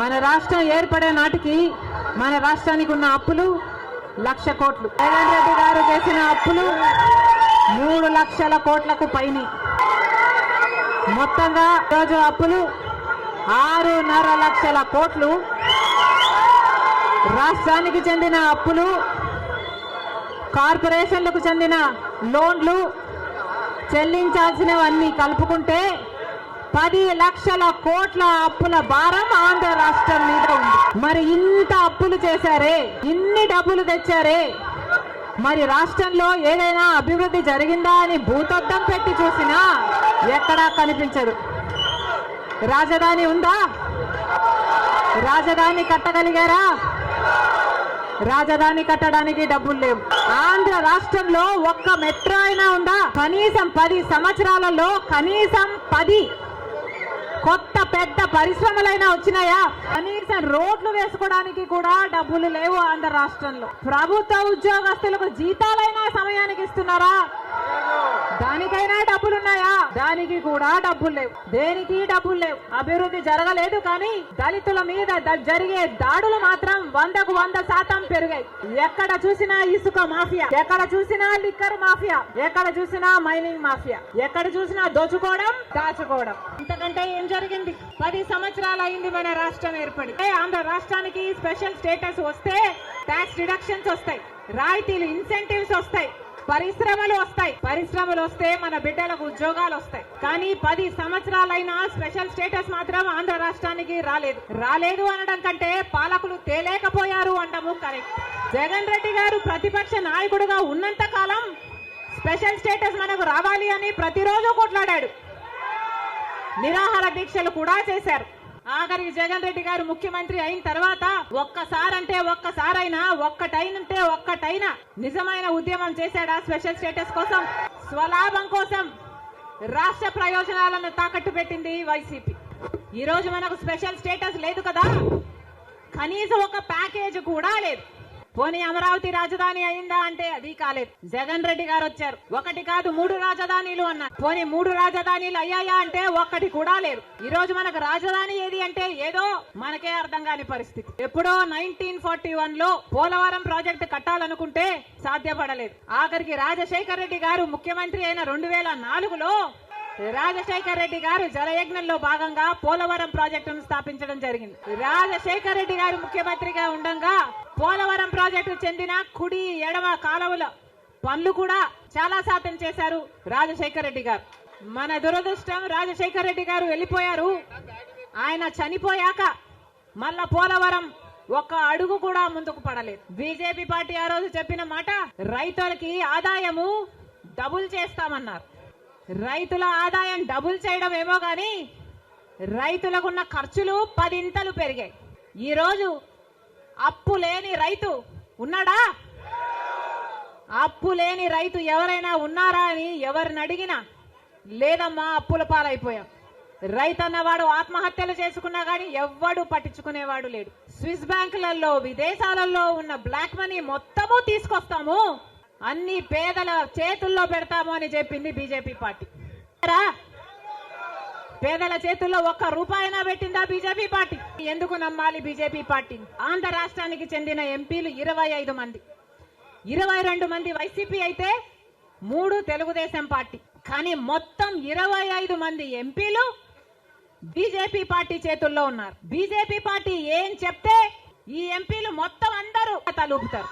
మన రాష్ట్రం ఏర్పడే నాటికి మన రాష్ట్రానికి ఉన్న అప్పులు లక్ష కోట్లు. జగన్ రెడ్డి గారు చేసిన అప్పులు మూడు లక్షల కోట్లకు పైని. మొత్తంగా రోజు అప్పులు ఆరున్నర లక్షల కోట్లు. రాష్ట్రానికి చెందిన అప్పులు కార్పొరేషన్లకు చెందిన లోన్లు చెల్లించాల్సినవన్నీ కలుపుకుంటే పది లక్షల కోట్ల అప్పుల భారం ఆంధ్ర రాష్ట్రం మీద ఉంది. మరి ఇంత అప్పులు చేశారే? ఇన్ని డబ్బులు తెచ్చారే? మరి రాష్ట్రంలో ఏదైనా అభివృద్ధి జరిగిందా అని భూతద్దం పెట్టి చూసినా ఎక్కడా కనిపించదు. రాజధాని ఉందా? రాజధాని కట్టగలిగారా? రాజధాని కట్టడానికి డబ్బులు లేవు. ఆంధ్ర రాష్ట్రంలో ఒక్క మెట్రో అయినా ఉందా? కనీసం పది సంవత్సరాలలో కనీసం పది కొత్త పెద్ద పరిశ్రమలైనా వచ్చినాయా? కనీసం రోడ్లు వేసుకోవడానికి కూడా డబ్బులు లేవు ఆంధ్ర రాష్ట్రంలో. ప్రభుత్వ ఉద్యోగస్తులకు జీతాలైనా సమయానికి ఇస్తున్నారా? దానికైనా డబ్బులున్నాయా? దానికి కూడా డబ్బులు లేవు. దేనికి డబ్బులు లేవు? అభివృద్ధి జరగలేదు కానీ దళితుల మీద జరిగే దాడులు మాత్రం వందకు వంద శాతం పెరిగాయి. ఎక్కడ చూసినా ఇసుక మాఫియా. ఎక్కడ చూసినా లిక్కర్ మాఫియా. ఎక్కడ చూసినా మైనింగ్ మాఫియా. ఎక్కడ చూసినా దోచుకోవడం దాచుకోవడం. ఇంతకంటే ఏం జరిగింది? పది సంవత్సరాలు అయింది మన రాష్ట్రం ఏర్పడి. ఆంధ్ర రాష్ట్రానికి స్పెషల్ స్టేటస్ వస్తే ట్యాక్స్ డిడక్షన్స్ వస్తాయి. రాయితీలు ఇన్సెంటివ్స్ వస్తాయి. పరిశ్రమలు వస్తాయి. పరిశ్రమలు వస్తే మన బిడ్డలకు ఉద్యోగాలు వస్తాయి. కానీ పది సంవత్సరాలైనా స్పెషల్ స్టేటస్ మాత్రం ఆంధ్ర రాష్ట్రానికి రాలేదు. రాలేదు అనడం కంటే పాలకులు తేలేకపోయారు అంటాము కరెక్ట్. జగన్ రెడ్డి గారు ప్రతిపక్ష నాయకుడుగా ఉన్నంత కాలం స్పెషల్ స్టేటస్ మనకు రావాలి అని ప్రతిరోజు కొట్లాడాడు. నిరాహార దీక్షలు కూడా చేశారు. ఆఖరికి జగన్ రెడ్డి గారు ముఖ్యమంత్రి అయిన తర్వాత ఒక్కసారంటే ఒక్కసారైనా ఒక్కటైనంటే ఒక్కటైనా నిజమైన ఉద్యమం చేశాడా స్పెషల్ స్టేటస్ కోసం? స్వలాభం కోసం రాష్ట్ర ప్రయోజనాలను తాకట్టు పెట్టింది వైసీపీ. ఈ రోజు మనకు స్పెషల్ స్టేటస్ లేదు కదా? కనీసం ఒక ప్యాకేజ్ కూడా లేదు. పోనీ అమరావతి రాజధాని అయిందా అంటే అది కాలేదు. జగన్ రెడ్డి గారు వచ్చారు. ఒకటి కాదు మూడు రాజధానీలు అన్నారు. పోనీ మూడు రాజధానీలు అయ్యాయా అంటే ఒక్కటి కూడా లేదు. ఈ రోజు మనకు రాజధాని ఏది అంటే ఏదో మనకే అర్థం కాని పరిస్థితి. ఎప్పుడో నైన్టీన్ ఫార్టీ వన్లో పోలవరం ప్రాజెక్టు కట్టాలనుకుంటే సాధ్యపడలేదు. ఆఖరికి రాజశేఖర్ రెడ్డి గారు ముఖ్యమంత్రి అయిన రెండు వేల నాలుగులో రాజశేఖర్ రెడ్డి గారు జలయజ్ఞంలో భాగంగా పోలవరం ప్రాజెక్టును స్థాపించడం జరిగింది. రాజశేఖర్ రెడ్డి గారు ముఖ్యమంత్రిగా ఉండగా పోలవరం చెందిన కుడి ఎడమ కాలువల పనులు కూడా చాలా శాతం చేశారు రాజశేఖర రెడ్డి గారు. మన దురదృష్టం రాజశేఖర రెడ్డి గారు వెళ్ళిపోయారు. ఆయన చనిపోయాక మళ్ళా పోలవరం ఒక్క అడుగు కూడా ముందుకు పడలేదు. బీజేపీ పార్టీ ఆ రోజు చెప్పిన మాట రైతులకి ఆదాయము డబుల్ చేస్తామన్నారు. రైతుల ఆదాయం డబుల్ చేయడం ఏమో గాని రైతులకున్న ఖర్చులు పదింతలు పెరిగాయి. ఈ రోజు అప్పు లేని రైతు ఉన్నాడా? అప్పు లేని రైతు ఎవరైనా ఉన్నారా అని ఎవరిని అడిగినా లేదమ్మా అప్పుల పాలైపోయాం. రైతు అన్నవాడు ఆత్మహత్యలు చేసుకున్నా గానీ ఎవ్వడు పట్టించుకునేవాడు లేడు. స్విస్ బ్యాంకులలో విదేశాలలో ఉన్న బ్లాక్ మనీ మొత్తము తీసుకొస్తాము. అన్ని పేదల చేతుల్లో పెడతాము అని చెప్పింది బీజేపీ పార్టీ. పేదల చేతుల్లో ఒక్క రూపాయినా పెట్టిందా బీజేపీ పార్టీ? ఎందుకు నమ్మాలి బీజేపీ పార్టీ? ఆంధ్ర రాష్ట్రానికి చెందిన ఎంపీలు ఇరవై ఐదు మంది. ఇరవై రెండు మంది వైసీపీ అయితే మూడు తెలుగుదేశం పార్టీ. కానీ మొత్తం ఇరవై ఐదు మంది ఎంపీలు బీజేపీ పార్టీ చేతుల్లో ఉన్నారు. బీజేపీ పార్టీ ఏం చెప్తే ఈ ఎంపీలు మొత్తం అందరూ తలూపుతారు